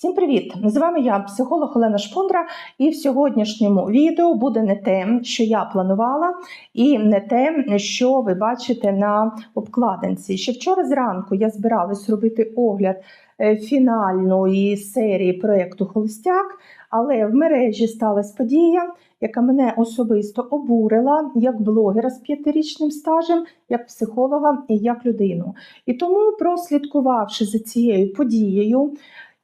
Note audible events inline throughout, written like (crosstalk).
Всім привіт! З вами я, психолог Олена Шпундра, і в сьогоднішньому відео буде не те, що я планувала, і не те, що ви бачите на обкладинці. Ще вчора зранку я збиралась робити огляд е, фінальної серії проєкту Холостяк, але в мережі сталася подія, яка мене особисто обурила як блогера з п'ятирічним стажем, як психолога і як людину. І тому, прослідкувавши за цією подією,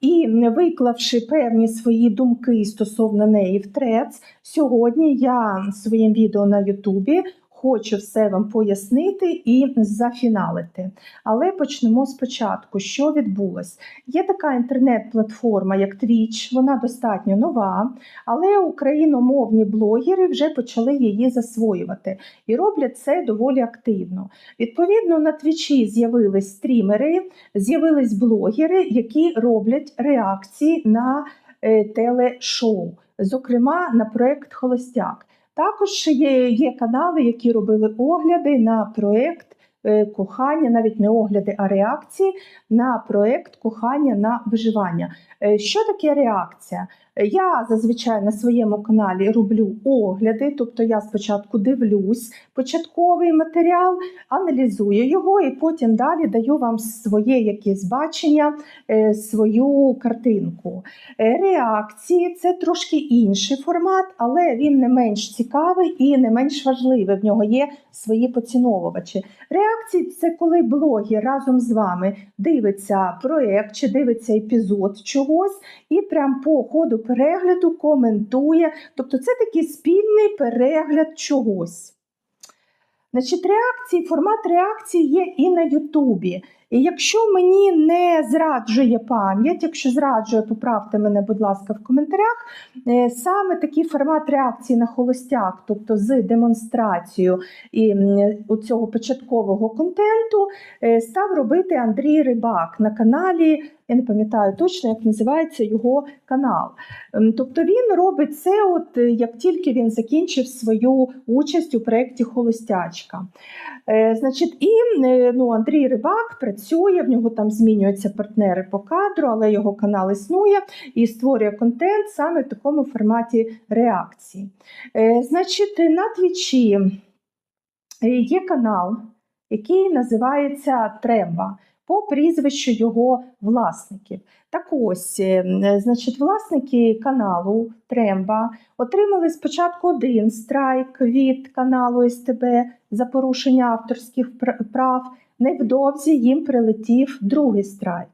і виклавши певні свої думки стосовно неї в трец, сьогодні я своїм відео на Ютубі хочу все вам пояснити і зафіналити. Але почнемо спочатку. Що відбулось? Є така інтернет-платформа, як Twitch, вона достатньо нова, але україномовні блогери вже почали її засвоювати і роблять це доволі активно. Відповідно, на Твічі з'явились стрімери, з'явились блогери, які роблять реакції на е, телешоу, зокрема на проект Холостяк. Також є, є канали, які робили огляди на проект е, кохання, навіть не огляди, а реакції на проект кохання на виживання. Е, Що таке реакція? Я зазвичай на своєму каналі роблю огляди, тобто я спочатку дивлюсь початковий матеріал, аналізую його і потім далі даю вам своє якесь бачення, е, свою картинку. Е, Реакції це трошки інший формат, але він не менш цікавий і не менш важливий. В нього є свої поціновувачі. Реакції це коли блогер разом з вами дивиться проєкт чи дивиться епізод чогось і прям по ходу перегляду коментує. Тобто це такий спільний перегляд чогось. Значить, реакції, формат реакції є і на Ютубі. І якщо мені не зраджує пам'ять, якщо зраджує, поправте мене, будь ласка, в коментарях. е, Саме такий формат реакції на холостяк, тобто з демонстрацією і цього початкового контенту, е, став робити Андрій Рибак на каналі. Я не пам'ятаю точно, як називається його канал. Ем, Тобто він робить це, от е, як тільки він закінчив свою участь у проєкті Холостячка. Значить, і ну, Андрій Рибак працює, в нього там змінюються партнери по кадру, але його канал існує і створює контент саме в такому форматі реакції. Е, Значить, на твічі е, є канал, який називається Треба по прізвищу його власників. Так ось, е, значить, власники каналу Тремба отримали спочатку один страйк від каналу СТБ за порушення авторських прав. Невдовзі їм прилетів другий страйк.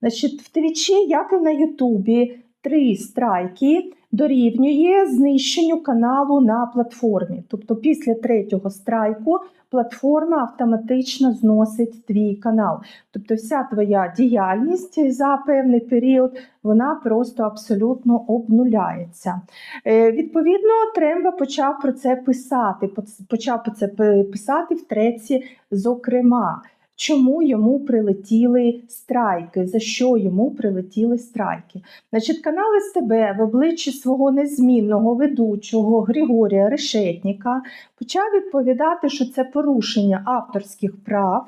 Значить, в Твічі, як і на Ютубі, три страйки дорівнює знищенню каналу на платформі. Тобто, після третього страйку платформа автоматично зносить твій канал. Тобто, вся твоя діяльність за певний період вона просто абсолютно обнуляється. Е, Відповідно, Тремба почав про це писати. Почав про це писати в треці, зокрема. Чому йому прилетіли страйки? За що йому прилетіли страйки? Значить, канал СТБ в обличчі свого незмінного ведучого Григорія Решетніка почав відповідати, що це порушення авторських прав,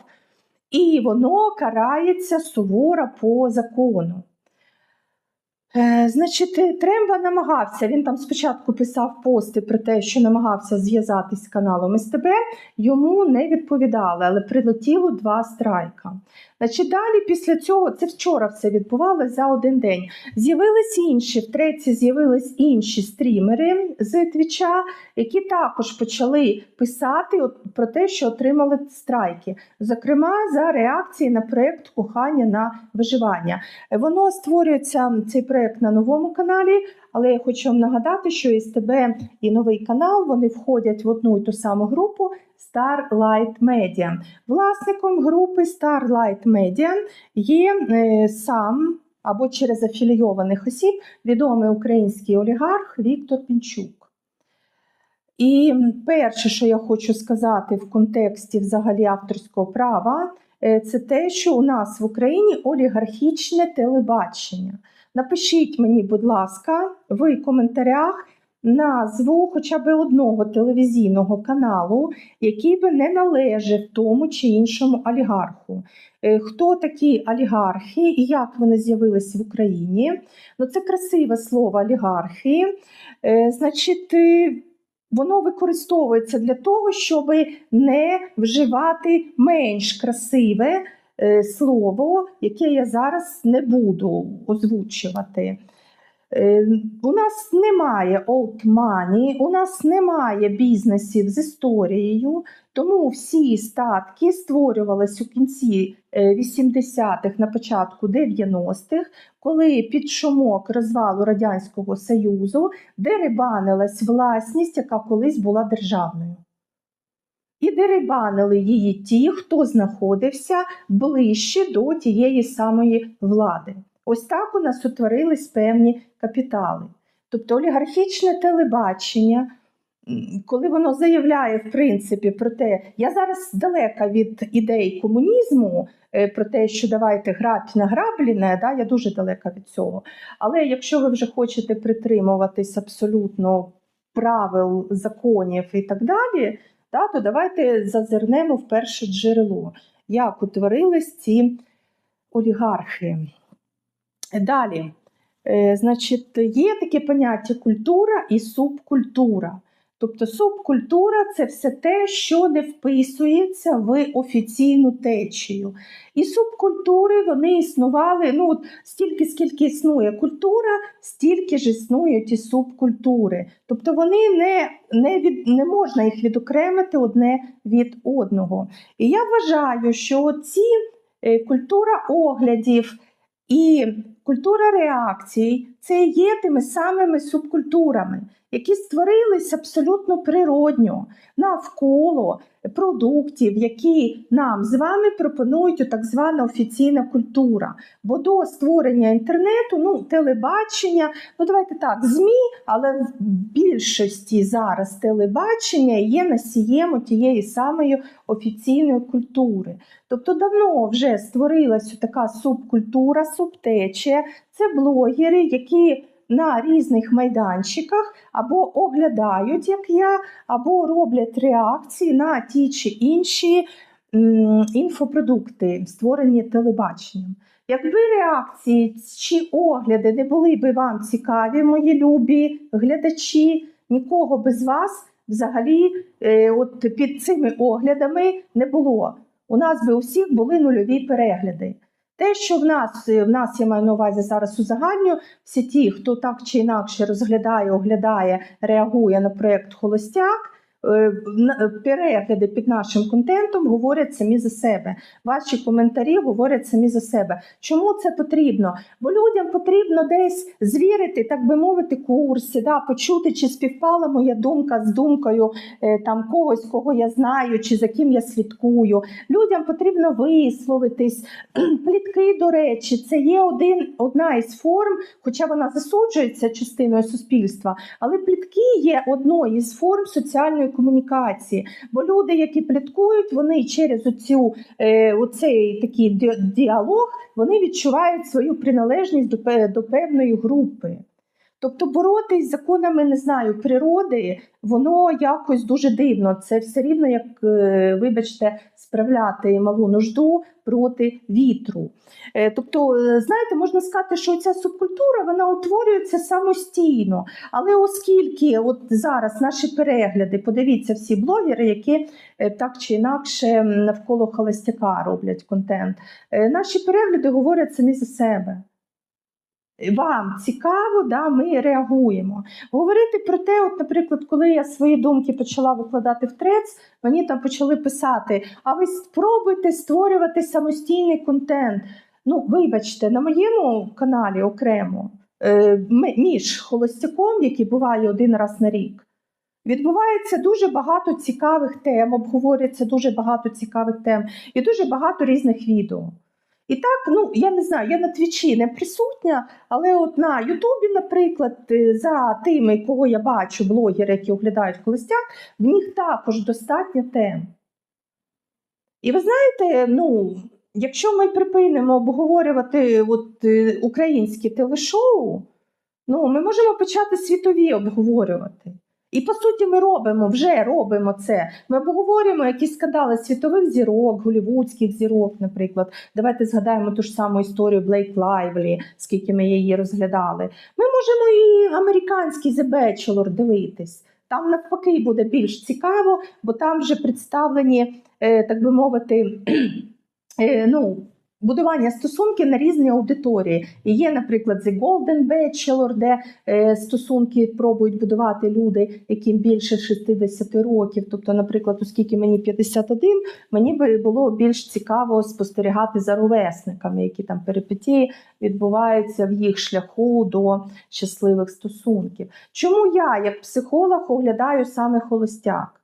і воно карається суворо по закону. Е, Значить, е, Тремба намагався. Він там спочатку писав пости про те, що намагався зв'язатись з каналом СТБ. Йому не відповідали, але прилетіло два страйка. Значить, далі після цього, це вчора все відбувалося за один день. З'явились інші, втретє з'явились інші стрімери з Твіча, які також почали писати про те, що отримали страйки. Зокрема, за реакції на проєкт кохання на виживання. Е, Воно створюється цей проєкт на новому каналі, але я хочу вам нагадати, що СТБ і новий канал вони входять в одну і ту саму групу Starlight Media. Власником групи Starlight Media є е, сам або через афілійованих осіб відомий український олігарх Віктор Пінчук. І перше, що я хочу сказати в контексті взагалі авторського права, е, це те, що у нас в Україні олігархічне телебачення. Напишіть мені, будь ласка, в коментарях, назву хоча б одного телевізійного каналу, який би не належав тому чи іншому олігарху. Е, Хто такі олігархи і як вони з'явилися в Україні? Ну, це красиве слово олігархи. Е, Значить, е, воно використовується для того, щоб не вживати менш красиве слово, яке я зараз не буду озвучувати. Е, У нас немає old money, у нас немає бізнесів з історією, тому всі статки створювалися у кінці е, 80-х, на початку 90-х, коли під шумок розвалу Радянського Союзу дерибанилась власність, яка колись була державною. І дерибанили її ті, хто знаходився ближче до тієї самої влади. Ось так у нас утворились певні капітали. Тобто олігархічне телебачення, коли воно заявляє в принципі про те, я зараз далека від ідей комунізму, е, про те, що давайте грати на грабліне, да, я дуже далека від цього. Але якщо ви вже хочете притримуватись абсолютно правил, законів і так далі, да, то давайте зазирнемо в перше джерело, як утворились ці олігархи. Далі, е, значить, є таке поняття культура і субкультура. Тобто субкультура це все те, що не вписується в офіційну течію. І субкультури вони існували ну, от стільки, скільки існує культура, стільки ж існують і субкультури. Тобто вони не, не, від, не можна їх відокремити одне від одного. І я вважаю, що ці е, культура оглядів і культура реакцій це є тими самими субкультурами, які створились абсолютно природньо навколо продуктів, які нам з вами пропонують так звана офіційна культура. Бо до створення інтернету, ну, телебачення, ну давайте так, ЗМІ, але в більшості зараз телебачення є носієм тієї самої офіційної культури. Тобто давно вже створилася така субкультура, субтечія. Це блогери, які на різних майданчиках або оглядають, як я, або роблять реакції на ті чи інші інфопродукти, створені телебаченням. Якби реакції чи огляди не були би вам цікаві, мої любі глядачі, нікого без вас взагалі е, от під цими оглядами не було. У нас би у всіх були нульові перегляди. Те, що в нас, в нас я маю на увазі зараз узагальню, всі ті, хто так чи інакше розглядає, оглядає, реагує на проєкт Холостяк, перегляди під нашим контентом говорять самі за себе. Ваші коментарі говорять самі за себе. Чому це потрібно? Бо людям потрібно десь звірити, так би мовити, курси, да, почути, чи співпала моя думка з думкою е, там когось, кого я знаю, чи за ким я слідкую. Людям потрібно висловитись. (clears throat) Плітки, до речі, це є один, одна із форм, хоча вона засуджується частиною суспільства, але плітки є одною із форм соціальної комунікації. Бо люди, які пліткують, вони через оцю, е, оцей такий ді- діалог вони відчувають свою приналежність до, до певної групи. Тобто боротись з законами, не знаю, природи, воно якось дуже дивно. Це все рівно, як, е, вибачте, справляти малу нужду проти вітру. Е, Тобто, е, знаєте, можна сказати, що ця субкультура вона утворюється самостійно. Але оскільки от зараз наші перегляди, подивіться всі блогери, які так чи інакше навколо холостяка роблять контент, наші перегляди говорять самі за себе. Вам цікаво, да, ми реагуємо. Говорити про те, от, наприклад, коли я свої думки почала викладати в трец, мені там почали писати: а ви спробуйте створювати самостійний контент. Ну, вибачте, на моєму каналі окремо, е, між холостяком, який буває один раз на рік, відбувається дуже багато цікавих тем, обговорюється дуже багато цікавих тем і дуже багато різних відео. І так, ну я не знаю, я на твічі не присутня, але от на Ютубі, наприклад, е, за тими, кого я бачу, блогери, які оглядають холостяк, в них також достатньо тем. І ви знаєте, ну, якщо ми припинимо обговорювати от, е, українські телешоу, Ну, ми можемо почати світові обговорювати. І по суті, ми робимо, вже робимо це. Ми обговорюємо якісь скандали світових зірок, голівудських зірок, наприклад. Давайте згадаємо ту ж саму історію Блейк Лайвлі, скільки ми її розглядали. Ми можемо і американський The Bachelor дивитись. Там навпаки буде більш цікаво, бо там вже представлені, е, так би мовити, (clears throat) е, ну, будування стосунків на різні аудиторії. І є, наприклад, The Golden Bachelor, де е, стосунки пробують будувати люди, яким більше 60 років. Тобто, наприклад, оскільки мені 51, мені би було більш цікаво спостерігати за ровесниками, які там перипетії відбуваються в їх шляху до щасливих стосунків. Чому я, як психолог, оглядаю саме холостяк?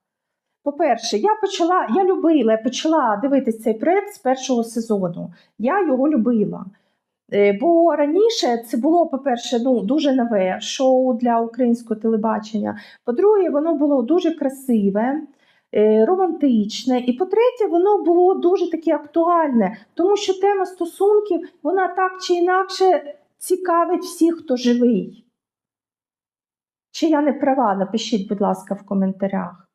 По-перше, я почала, я любила, я почала дивитися цей проект з першого сезону. Я його любила. Е, Бо раніше це було, по-перше, ну, дуже нове шоу для українського телебачення. По-друге, воно було дуже красиве, е, романтичне. І по-третє, воно було дуже таке актуальне, тому що тема стосунків, вона так чи інакше цікавить всіх, хто живий. Чи я не права? Напишіть, будь ласка, в коментарях.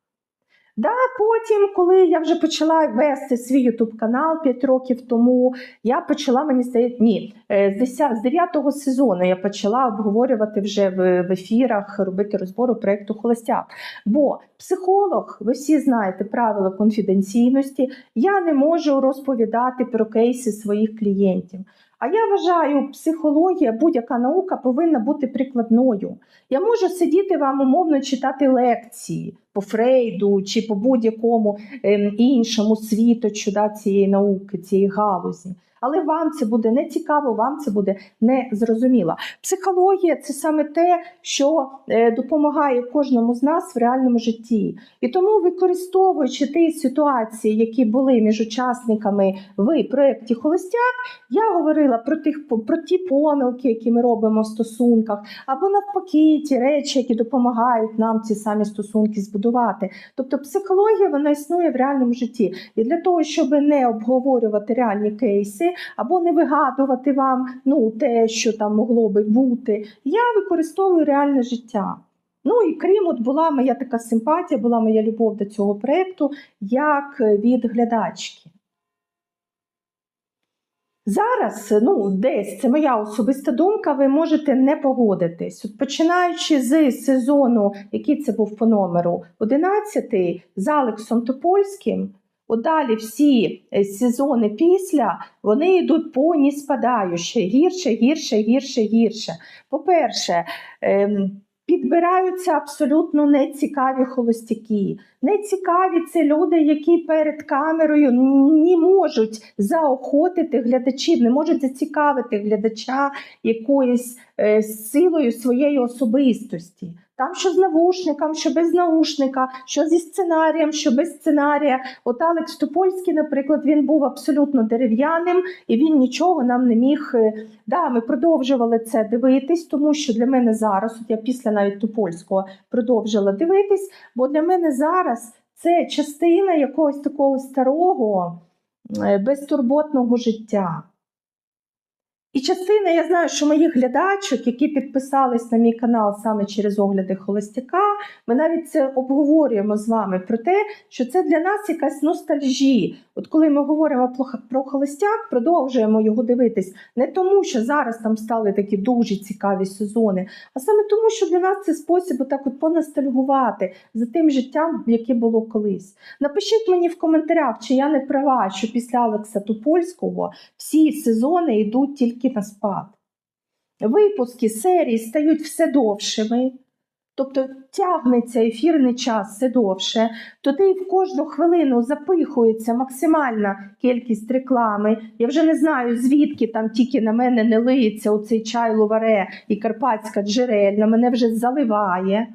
Да, потім, коли я вже почала вести свій ютуб канал 5 років тому, я почала, мені здається, ні, е, з 10 з 9 сезону я почала обговорювати вже в, в ефірах, робити розбору проєкту Холостяк. Бо психолог, ви всі знаєте правила конфіденційності, я не можу розповідати про кейси своїх клієнтів. А я вважаю, психологія, будь-яка наука повинна бути прикладною. Я можу сидіти вам умовно читати лекції по Фрейду чи по будь-якому ем, іншому світочу да, цієї науки, цієї галузі. Але вам це буде не цікаво, вам це буде не зрозуміло. Психологія це саме те, що е, допомагає кожному з нас в реальному житті. І тому, використовуючи ті ситуації, які були між учасниками в проєкті Холостяк, я говорила про тих про ті помилки, які ми робимо в стосунках, або навпаки, ті речі, які допомагають нам ці самі стосунки збудувати. Тобто, психологія вона існує в реальному житті. І для того, щоб не обговорювати реальні кейси, або не вигадувати вам ну, те, що там могло би бути, я використовую реальне життя. Ну і крім от була моя така симпатія, була моя любов до цього проєкту, як від глядачки. Зараз, ну, десь це моя особиста думка, ви можете не погодитись. От починаючи з сезону, який це був по номеру 11 з Алексом Топольським, от всі е, сезони після вони йдуть по ніспадаюче, гірше, гірше, гірше, гірше. По-перше, ем, підбираються абсолютно нецікаві холостяки. Нецікаві це люди, які перед камерою не можуть заохотити глядачів, не можуть зацікавити глядача якоюсь е, силою своєї особистості. Там що з навушником, що без наушника, що зі сценарієм, що без сценарія. От Алекс Топольський, наприклад, він був абсолютно дерев'яним і він нічого нам не міг. е, Да, ми продовжували це дивитись, тому що для мене зараз, от я після навіть Топольського продовжила дивитись, бо для мене зараз це частина якогось такого старого, е, безтурботного життя. І частина, я знаю, що моїх глядачок, які підписались на мій канал саме через огляди Холостяка, ми навіть це обговорюємо з вами про те, що це для нас якась ностальжі. От коли ми говоримо про, Холостяк, продовжуємо його дивитись не тому, що зараз там стали такі дуже цікаві сезони, а саме тому, що для нас це спосіб отак от поностальгувати за тим життям, яке було колись. Напишіть мені в коментарях, чи я не права, що після Алекса Тупольського всі сезони йдуть тільки на спад. Випуски серії стають все довшими, тобто тягнеться ефірний час все довше, туди в кожну хвилину запихується максимальна кількість реклами. Я вже не знаю, звідки там тільки на мене не лиється оцей чай ловаре і карпатська джерельна, мене вже заливає.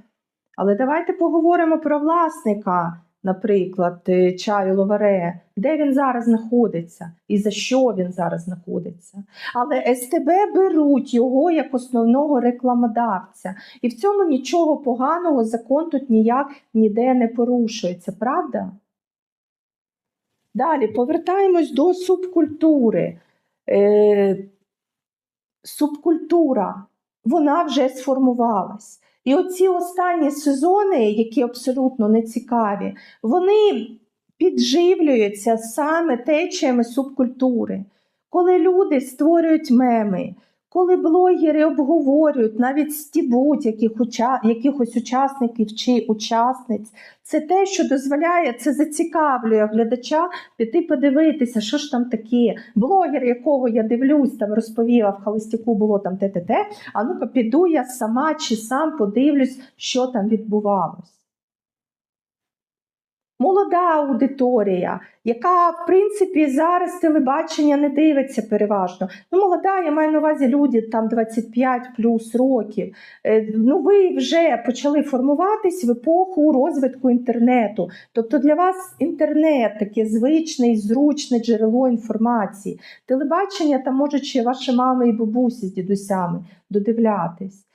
Але давайте поговоримо про власника, наприклад, е, чаю ловаре, де він зараз знаходиться і за що він зараз знаходиться. Але СТБ беруть його як основного рекламодавця, і в цьому нічого поганого закон тут ніяк ніде не порушується, правда? Далі повертаємось до субкультури. Е, субкультура. вона вже сформувалась. І оці останні сезони, які абсолютно не цікаві, вони підживлюються саме течіями субкультури. Коли люди створюють меми, коли блогери обговорюють, навіть стібуть яких якихось учасників чи учасниць, це те, що дозволяє, це зацікавлює глядача піти подивитися, що ж там таке. Блогер, якого я дивлюсь, там розповіла в холостяку було там те-те-те, а ну-ка піду я сама чи сам подивлюсь, що там відбувалось. Молода аудиторія, яка, в принципі, зараз телебачення не дивиться переважно. Ну, молода, я маю на увазі люди там 25 плюс років. Е, Ну, ви вже почали формуватись в епоху розвитку інтернету. Тобто для вас інтернет таке звичне і зручне джерело інформації. Телебачення там можуть ще ваші мами і бабусі з дідусями додивлятись.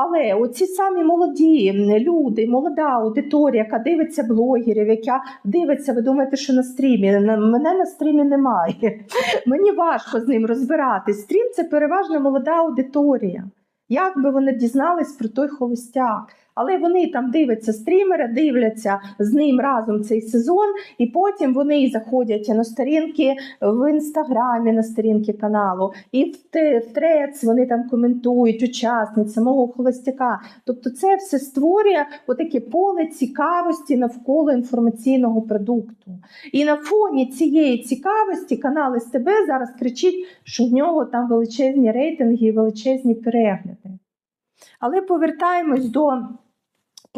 Але оці самі молоді люди, молода аудиторія, яка дивиться блогерів, яка дивиться, ви думаєте, що на стрімі. Мене на стрімі немає. (laughs) Мені важко з ним розбиратись. Стрім це переважно молода аудиторія. Як би вони дізнались про той холостяк? Але вони там дивляться стрімера, дивляться з ним разом цей сезон, і потім вони заходять на сторінки в інстаграмі, на сторінки каналу, і в трец вони там коментують учасниць самого холостяка. Тобто, це все створює отаке поле цікавості навколо інформаційного продукту. І на фоні цієї цікавості канал СТБ зараз кричить, що в нього там величезні рейтинги і величезні перегляди. Але повертаємось до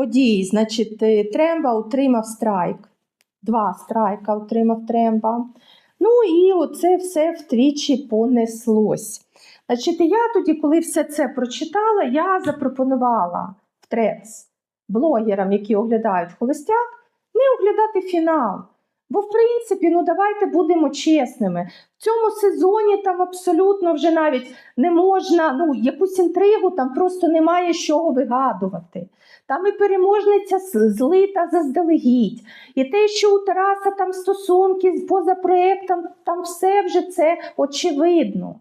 подій. Значить, е, Тремба отримав страйк. Два страйка отримав Тремба. Ну і оце все втричі понеслось. Значить, я тоді, коли все це прочитала, я запропонувала в трец блогерам, які оглядають холостяк, не оглядати фінал. Бо, в принципі, ну давайте будемо чесними. В цьому сезоні там абсолютно вже навіть не можна, ну, якусь інтригу там просто немає з чого вигадувати. Там і переможниця злита заздалегідь. І те, що у Тараса там стосунки поза проєктом, там все вже це очевидно.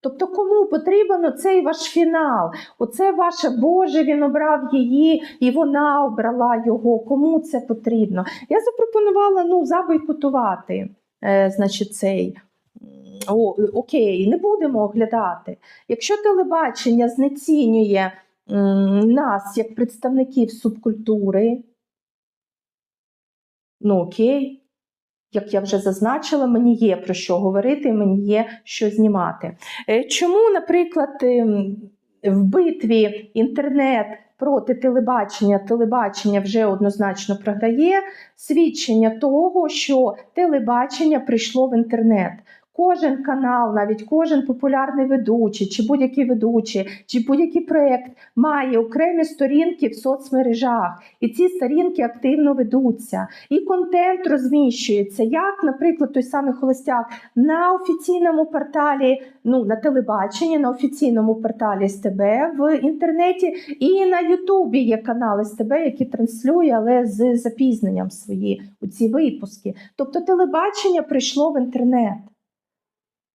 Тобто, кому потрібен цей ваш фінал? Оце ваше Боже, він обрав її, і вона обрала його. Кому це потрібно? Я запропонувала ну, забойкотувати е, значить, цей. О, окей, не будемо оглядати. Якщо телебачення знецінює нас як представників субкультури, ну окей, як я вже зазначила, мені є про що говорити, мені є що знімати. Е, Чому, наприклад, ем, в битві інтернет проти телебачення, телебачення вже однозначно програє свідчення того, що телебачення прийшло в інтернет. Кожен канал, навіть кожен популярний ведучий, чи будь-який ведучий, чи будь-який проєкт має окремі сторінки в соцмережах, і ці сторінки активно ведуться. І контент розміщується, як, наприклад, той самий холостяк на офіційному порталі, ну на телебаченні, на офіційному порталі СТБ в інтернеті, і на Ютубі є канал СТБ, який транслює, але з запізненням свої у ці випуски. Тобто телебачення прийшло в інтернет.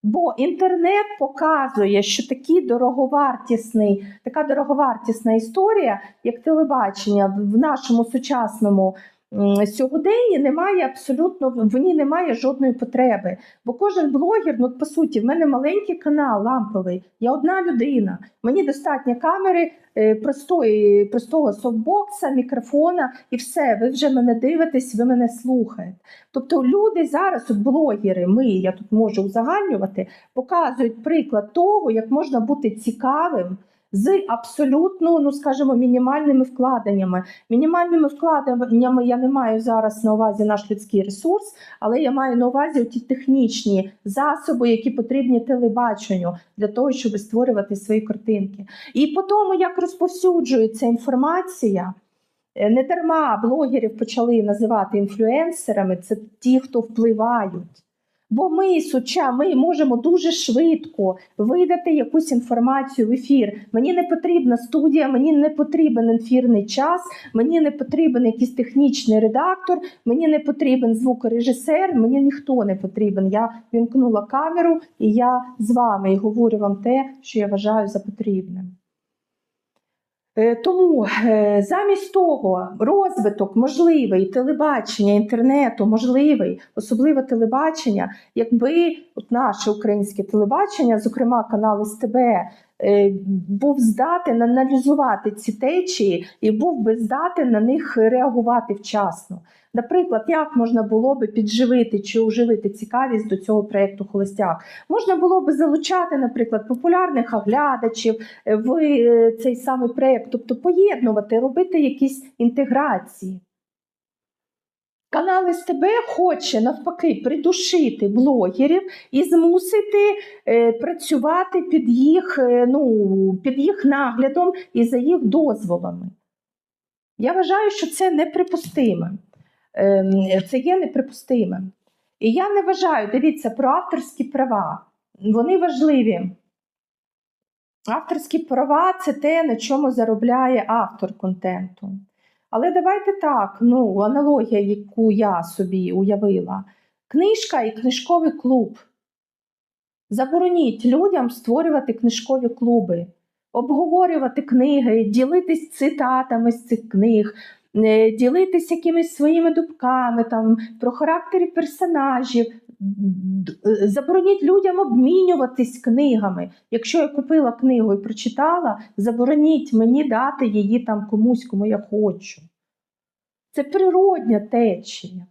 Бо інтернет показує, що такі дороговартісний, така дороговартісна історія, як телебачення в нашому сучасному м, немає абсолютно в ній немає жодної потреби. Бо кожен блогер, ну по суті, в мене маленький канал ламповий, я одна людина. Мені достатньо камери, е, простої, простого софтбокса, мікрофона і все. Ви вже мене дивитесь, ви мене слухаєте. Тобто люди зараз, блогери, ми, я тут можу узагальнювати, показують приклад того, як можна бути цікавим з абсолютно, ну скажімо, мінімальними вкладеннями. Мінімальними вкладеннями я не маю зараз на увазі наш людський ресурс, але я маю на увазі ті технічні засоби, які потрібні телебаченню для того, щоб створювати свої картинки. І по тому, як розповсюджується інформація. Е, Не дарма блогерів почали називати інфлюенсерами, це ті, хто впливають. Бо ми, суча, ми можемо дуже швидко видати якусь інформацію в ефір. Мені не потрібна студія, мені не потрібен ефірний час, мені не потрібен якийсь технічний редактор, мені не потрібен звукорежисер, мені ніхто не потрібен. Я вімкнула камеру і я з вами і говорю вам те, що я вважаю за потрібним. Е, Тому е, замість того розвиток можливий телебачення, інтернету можливий, особливо телебачення, якби от наше українське телебачення, зокрема канал СТБ, е, був здатен аналізувати ці течії і був би здатен на них реагувати вчасно. Наприклад, як можна було би підживити чи оживити цікавість до цього проєкту Холостяк? Можна було би залучати, наприклад, популярних оглядачів е, в е, цей самий проєкт, тобто поєднувати, робити якісь інтеграції. Канал СТБ хоче навпаки придушити блогерів і змусити е, працювати під їх, е, ну, під їх наглядом і за їх дозволами. Я вважаю, що це неприпустимо. Ем, Це є неприпустимим. І я не вважаю, дивіться, про авторські права. Вони важливі. Авторські права це те, на чому заробляє автор контенту. Але давайте так, ну, аналогія, яку я собі уявила. Книжка і книжковий клуб. Забороніть людям створювати книжкові клуби, обговорювати книги, ділитись цитатами з цих книг, е, ділитись якимись своїми думками там, про характери персонажів. Е, Забороніть людям обмінюватись книгами. Якщо я купила книгу і прочитала, забороніть мені дати її там комусь, кому я хочу. Це природня течія.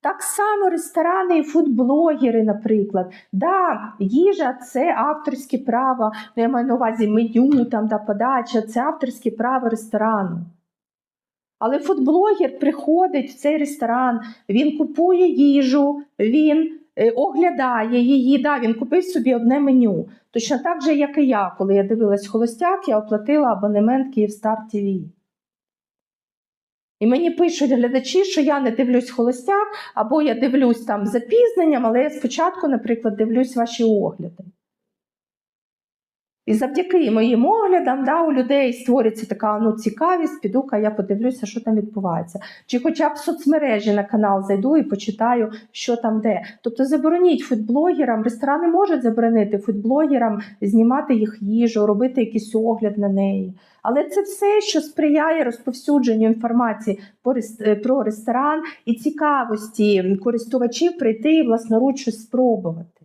Так само ресторани і фудблогери, наприклад. Да, їжа це авторське право, ну, я маю на увазі меню там, та подача, це авторське право ресторану. Але фудблогер приходить в цей ресторан, він купує їжу, він е, оглядає її. Да, він купив собі одне меню. Точно так же, як і я, коли я дивилась холостяк, я оплатила абонемент Київстар ТВ. І мені пишуть глядачі, що я не дивлюсь холостяк, або я дивлюсь там запізненням, але я спочатку, наприклад, дивлюсь ваші огляди. І завдяки моїм оглядам да, у людей створюється така ну, цікавість, піду-ка я подивлюся, що там відбувається. Чи хоча б в соцмережі на канал зайду і почитаю, що там де. Тобто забороніть фудблогерам, ресторани можуть заборонити фудблогерам знімати їх їжу, робити якийсь огляд на неї. Але це все, що сприяє розповсюдженню інформації е, про ресторан і цікавості користувачів прийти і власноруч щось спробувати.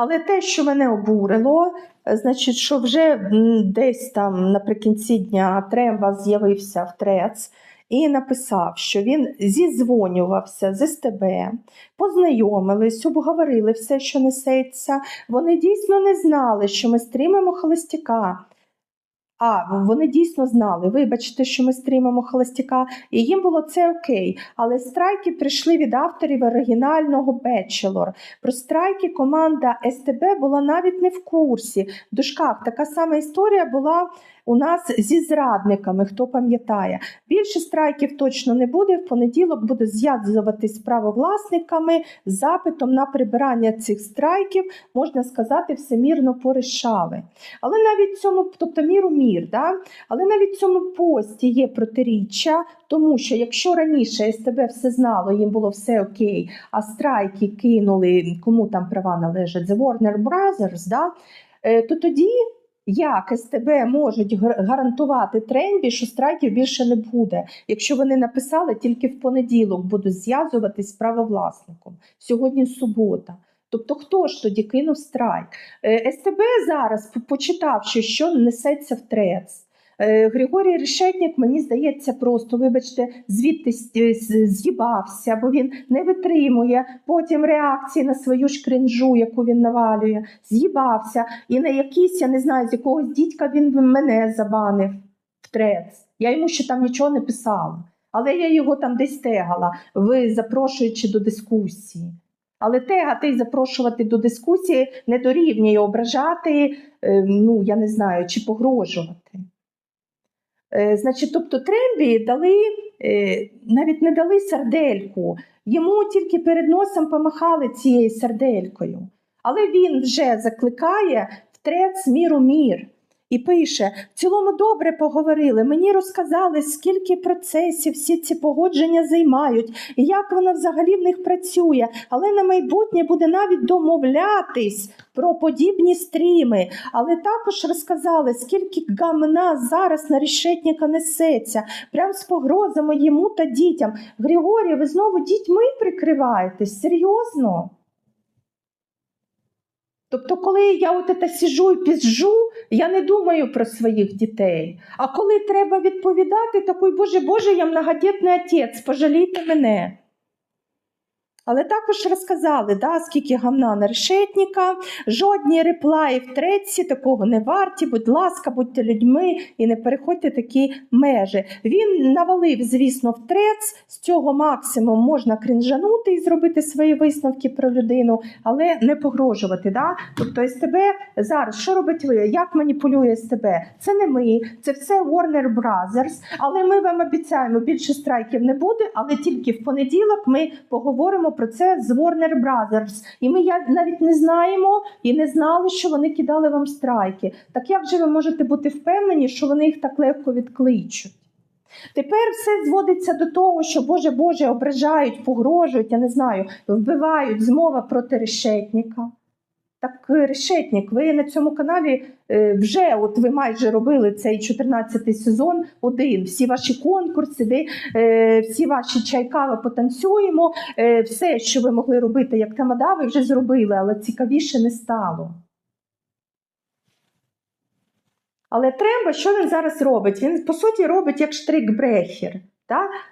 Але те, що мене обурило, е, значить, що вже десь там наприкінці дня Тремба з'явився в ТРЕЦ і написав, що він зізвонювався з СТБ, познайомились, обговорили все, що несеться. Вони дійсно не знали, що ми стрімимо холостяка. А, вони дійсно знали, вибачте, що ми стрімимо холостяка, і їм було це окей. Але страйки прийшли від авторів оригінального Бечелор. Про страйки команда СТБ була навіть не в курсі. В дужках така сама історія була у нас зі зрадниками, хто пам'ятає. Більше страйків точно не буде. В понеділок буде зв'язуватись правовласниками з запитом на прибирання цих страйків, можна сказати, всемірно порішали. Але навіть цьому, тобто міру мір, да? але навіть цьому пості є протиріччя, тому що якщо раніше СТБ все знало, їм було все окей, а страйки кинули, кому там права належать, The Warner Brothers, да? е, то тоді як СТБ можуть гарантувати тренді, що страйків більше не буде, якщо вони написали тільки в понеділок будуть зв'язуватись з правовласником. Сьогодні субота. Тобто, хто ж тоді кинув страйк? Е, СТБ зараз, по- почитавши, що несеться в ТРЕЦ, Григорій Решетник, мені здається, просто, вибачте, звідти е, з'їбався, бо він не витримує потім реакції на свою ж кринжу, яку він навалює, з'їбався. І на якийсь, я не знаю, з якогось дідька він мене забанив в трец. Я йому ще там нічого не писала. Але я його там десь тегала, ви запрошуючи до дискусії. Але тегати і запрошувати до дискусії не дорівнює ображати, е, ну я не знаю, чи погрожувати. Е, Значить, тобто Трембі дали, е, навіть не дали сердельку, йому тільки перед носом помахали цією серделькою. Але він вже закликає в трец міру мір. І пише: в цілому добре поговорили. Мені розказали, скільки процесів всі ці погодження займають, і як воно взагалі в них працює. Але на майбутнє буде навіть домовлятись про подібні стріми. Але також розказали, скільки гамна зараз на решетника несеться, прям з погрозами йому та дітям. Григорій, ви знову дітьми прикриваєтесь? Серйозно? Тобто, коли я от це сіжу і пізжу, я не думаю про своїх дітей. А коли треба відповідати, такий, Боже, Боже, я многодітний отець, пожалійте мене. Але також розказали, да, скільки гамна на решетника, жодні реплаї в треці такого не варті, будь ласка, будьте людьми і не переходьте такі межі. Він навалив, звісно, в трец, з цього максимум можна крінжанути і зробити свої висновки про людину, але не погрожувати. Да? Тобто СТБ зараз що робить ви? Як маніпулює СТБ? Це не ми, це все Warner Brothers, але ми вам обіцяємо, більше страйків не буде, але тільки в понеділок ми поговоримо про це з Warner Brothers. І ми навіть не знаємо і не знали, що вони кидали вам страйки. Так як же ви можете бути впевнені, що вони їх так легко відкличуть? Тепер все зводиться до того, що Боже Боже ображають, погрожують, я не знаю, вбивають змова проти решетника. Так, е, решетник, ви на цьому каналі е, вже от ви майже робили цей 14-й сезон один. Всі ваші конкурси, де, е, всі ваші чайкави потанцюємо, все, що ви могли робити як тамада, ви вже зробили, але цікавіше не стало. Але треба, що він зараз робить? Він, по суті, робить як штрикбрехер.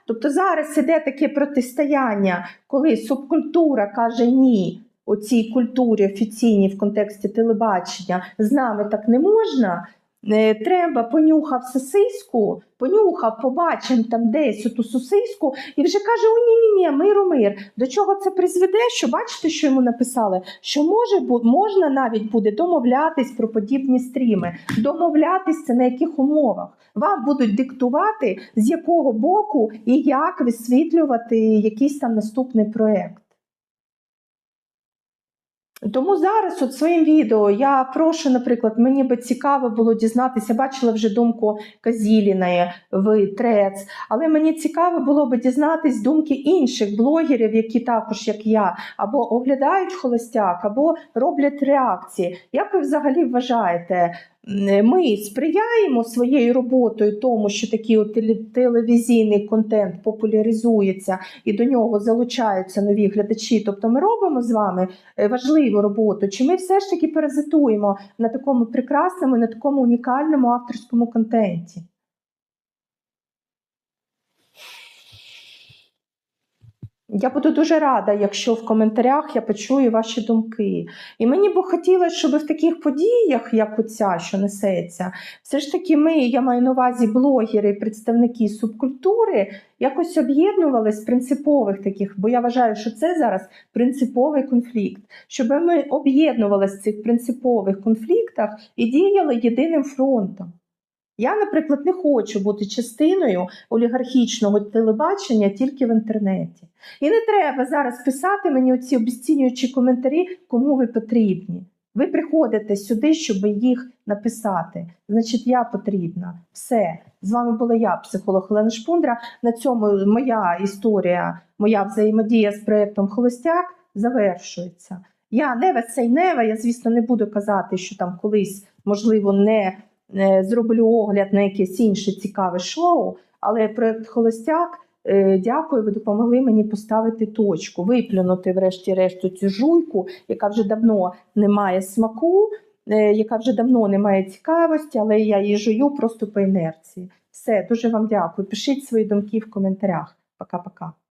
Тобто зараз іде таке протистояння, коли субкультура каже ні. Оцій культурі офіційній в контексті телебачення з нами так не можна. Е, Треба понюхав сосиску, понюхав, побачив там десь оту сосиску і вже каже: о, ні, ні, миру мир. До чого це призведе? Що бачите, що йому написали? Що може можна навіть буде домовлятись про подібні стріми, домовлятись це на яких умовах. Вам будуть диктувати, з якого боку і як висвітлювати якийсь там наступний проект. Тому зараз от своїм відео я прошу, наприклад, мені би цікаво було дізнатися, бачила вже думку Казіліної в Трец, але мені цікаво було би дізнатись думки інших блогерів, які також, як я, або оглядають холостяк, або роблять реакції. Як ви взагалі вважаєте? М, Ми сприяємо своєю роботою тому, що такий от теле- телевізійний контент популяризується і до нього залучаються нові глядачі. Тобто ми робимо з вами е, важливу роботу, чи ми все ж таки паразитуємо на такому прекрасному, на такому унікальному авторському контенті? Я буду дуже рада, якщо в коментарях я почую ваші думки. І мені б хотілося, щоб в таких подіях, як оця, що несеться, все ж таки ми, я маю на увазі блогери, представники субкультури, якось об'єднувались з принципових таких, бо я вважаю, що це зараз принциповий конфлікт, щоб ми об'єднувалися в цих принципових конфліктах і діяли єдиним фронтом. Я, наприклад, не хочу бути частиною олігархічного телебачення тільки в інтернеті. І не треба зараз писати мені оці обіцінюючі коментарі, кому ви потрібні. Ви приходите сюди, щоб їх написати. Значить, я потрібна. Все. З вами була я, психолог Олена Шпундра. На цьому моя історія, моя взаємодія з проєктом Холостяк завершується. Я не say never, я, звісно, не буду казати, що там колись, можливо, не зроблю огляд на якесь інше цікаве шоу, але проєкт Холостяк. е, Дякую, ви допомогли мені поставити точку, виплюнути, врешті-решт, цю жуйку, яка вже давно не має смаку, е, яка вже давно не має цікавості, але я її жую просто по інерції. Все, дуже вам дякую. Пишіть свої думки в коментарях. Пока-пока.